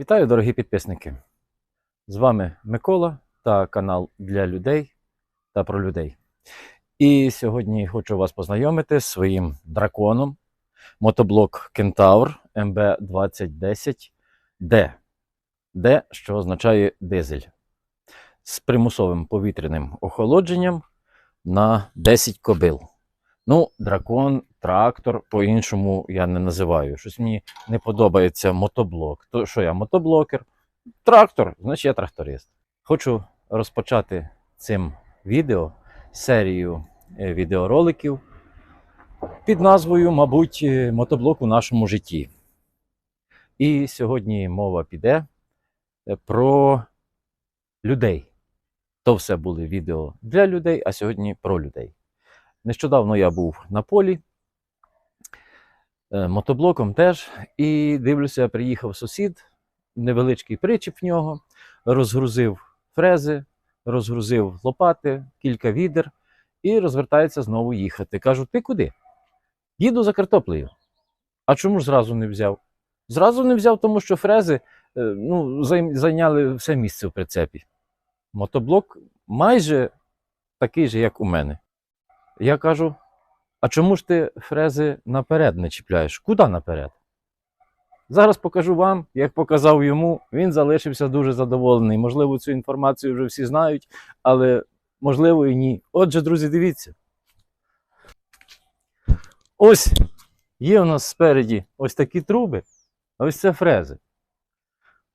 Вітаю, дорогі підписники! З вами Микола та канал для людей та про людей. І сьогодні хочу вас познайомити з своїм драконом мотоблок Кентавр MB2010D. D, що означає дизель. З примусовим повітряним охолодженням на 10 кобил. Ну, дракон, трактор, по-іншому я не називаю. Щось мені не подобається мотоблок. То що я мотоблокер? Трактор, значить я тракторист. Хочу розпочати цим відео серію е, відеороликів під назвою, мабуть, е, мотоблок у нашому житті. І сьогодні мова піде е, про людей. То все були відео для людей, а сьогодні про людей. Нещодавно я був на полі, е, мотоблоком теж, і дивлюся, приїхав сусід, невеличкий причіп в нього, розгрузив фрези, розгрузив лопати, кілька відер і розвертається знову їхати. Кажу, ти куди? Їду за картоплею. А чому ж зразу не взяв? Зразу не взяв, тому що фрези е, ну, зайняли все місце в прицепі. Мотоблок майже такий же, як у мене. Я кажу: а чому ж ти фрези наперед не чіпляєш? Куди наперед? Зараз покажу вам, як показав йому, він залишився дуже задоволений. Можливо, цю інформацію вже всі знають, але можливо і ні. Отже, друзі, дивіться. Ось є у нас спереді ось такі труби, а ось це фрези.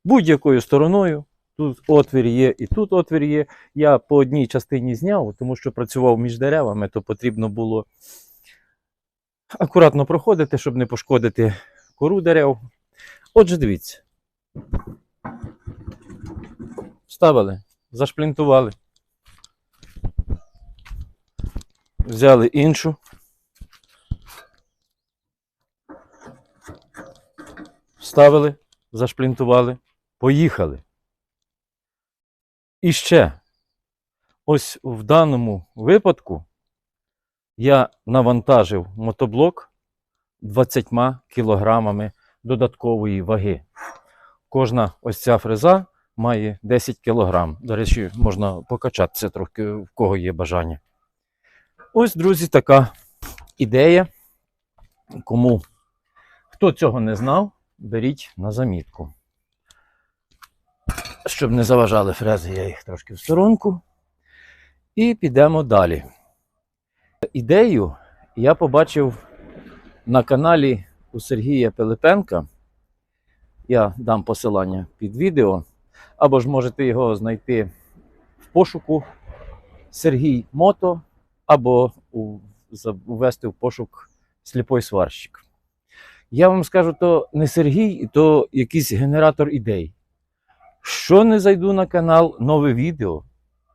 Будь-якою стороною. Тут отвір є і тут отвір є. Я по одній частині зняв, тому що працював між деревами, то потрібно було акуратно проходити, щоб не пошкодити кору дерев. Отже, дивіться. Вставили, зашплінтували. Взяли іншу. Вставили, зашплінтували, поїхали. І ще, ось в даному випадку я навантажив мотоблок 20 кілограмами додаткової ваги. Кожна ось ця фреза має 10 кілограм. До речі, можна покачатися трохи, в кого є бажання. Ось, друзі, така ідея. Кому хто цього не знав, беріть на замітку. Щоб не заважали фрези, я їх трошки в сторонку. І підемо далі. Ідею я побачив на каналі у Сергія Пилипенка. Я дам посилання під відео. Або ж можете його знайти в пошуку Сергій Мото, або ввести в пошук сліпой сварщик. Я вам скажу, то не Сергій, то якийсь генератор ідей. Що не зайду на канал, нове відео,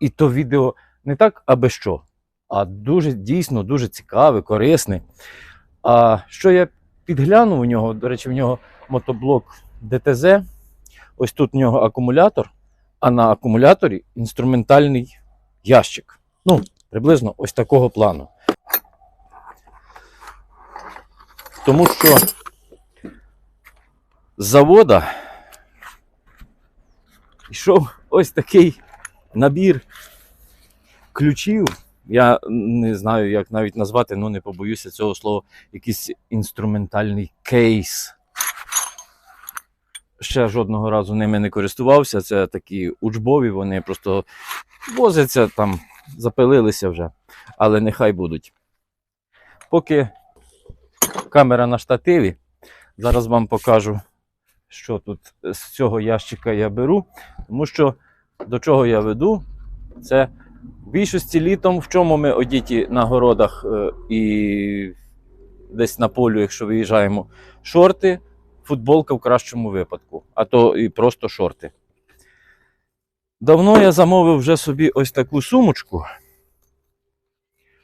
і то відео не так, аби що, а дуже дійсно дуже цікаве, корисне. А що я підглянув у нього, до речі, в нього мотоблок ДТЗ. Ось тут в нього акумулятор, а на акумуляторі інструментальний ящик. Ну, приблизно ось такого плану. Тому що з завода йшов ось такий набір ключів. Я не знаю, як навіть назвати, ну не побоюся цього слова, якийсь інструментальний кейс. Ще жодного разу ними не користувався. Це такі учбові, вони просто возяться там, запилилися вже, але нехай будуть. Поки камера на штативі, зараз вам покажу, що тут з цього ящика я беру. Тому що до чого я веду, це в більшості літом, в чому ми одіті на городах е, і десь на полю, якщо виїжджаємо, шорти, футболка в кращому випадку, а то і просто шорти. Давно я замовив вже собі ось таку сумочку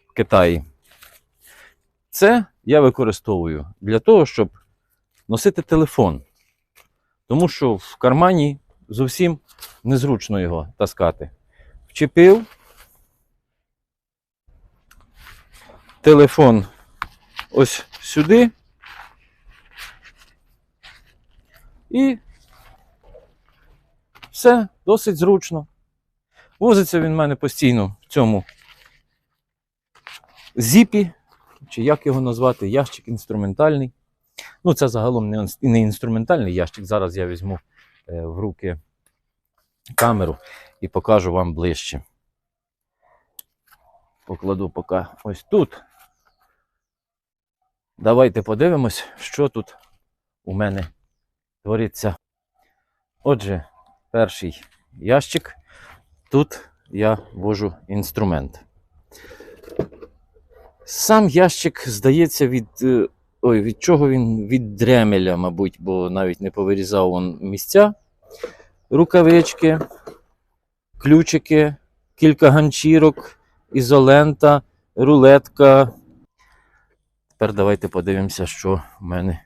в Китаї. Це я використовую для того, щоб носити телефон. Тому що в кармані зовсім незручно його таскати. Вчепив телефон ось сюди. І Все, досить зручно. Возиться він в мене постійно в цьому зіпі, чи як його назвати, ящик інструментальний. Ну, це загалом не, інструментальний ящик. Зараз я візьму в руки камеру і покажу вам ближче. Покладу поки ось тут. Давайте подивимось, що тут у мене твориться. Отже, перший ящик. Тут я вожу інструмент. Сам ящик, здається, від. Ой, від чого він? Від дремеля, мабуть, бо навіть не повирізав он місця. Рукавички, ключики, кілька ганчірок, ізолента, рулетка. Тепер давайте подивимося, що в мене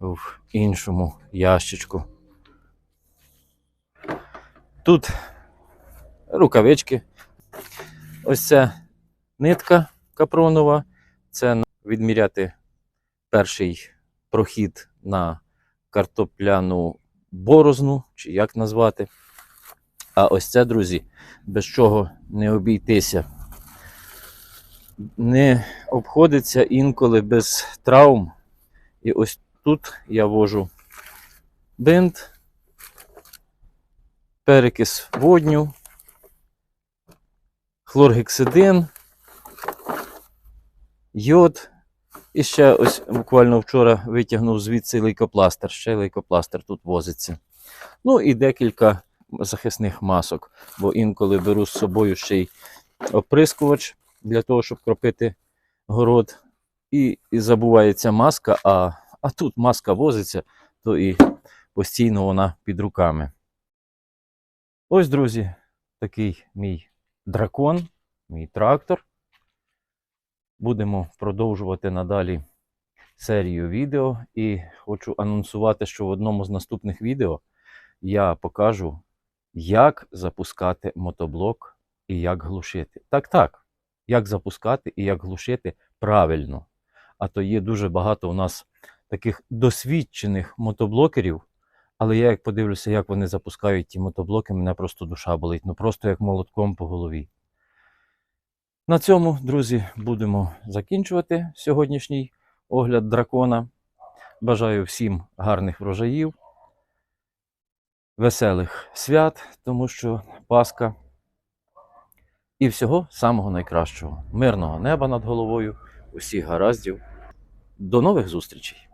в іншому ящичку. Тут рукавички. Ось це нитка капронова. Це відміряти перший прохід на картопляну борозну, чи як назвати. А ось це, друзі, без чого не обійтися. Не обходиться інколи без травм. І ось тут я вожу бинт, перекис водню, хлоргексидин, йод. І ще ось буквально вчора витягнув звідси лейкопластир. Ще лейкопластир тут возиться. Ну і декілька захисних масок, бо інколи беру з собою ще й оприскувач для того, щоб кропити город. І, і забувається маска, а, а тут маска возиться, то і постійно вона під руками. Ось, друзі, такий мій дракон, мій трактор. Будемо продовжувати надалі серію відео. І хочу анонсувати, що в одному з наступних відео я покажу, як запускати мотоблок і як глушити. Так, так, як запускати і як глушити правильно. А то є дуже багато у нас таких досвідчених мотоблокерів. Але я як подивлюся, як вони запускають ті мотоблоки, мене просто душа болить. Ну просто як молотком по голові. На цьому, друзі, будемо закінчувати сьогоднішній огляд дракона. Бажаю всім гарних врожаїв, веселих свят, тому що Пасха. І всього самого найкращого. Мирного неба над головою, усіх гараздів. До нових зустрічей!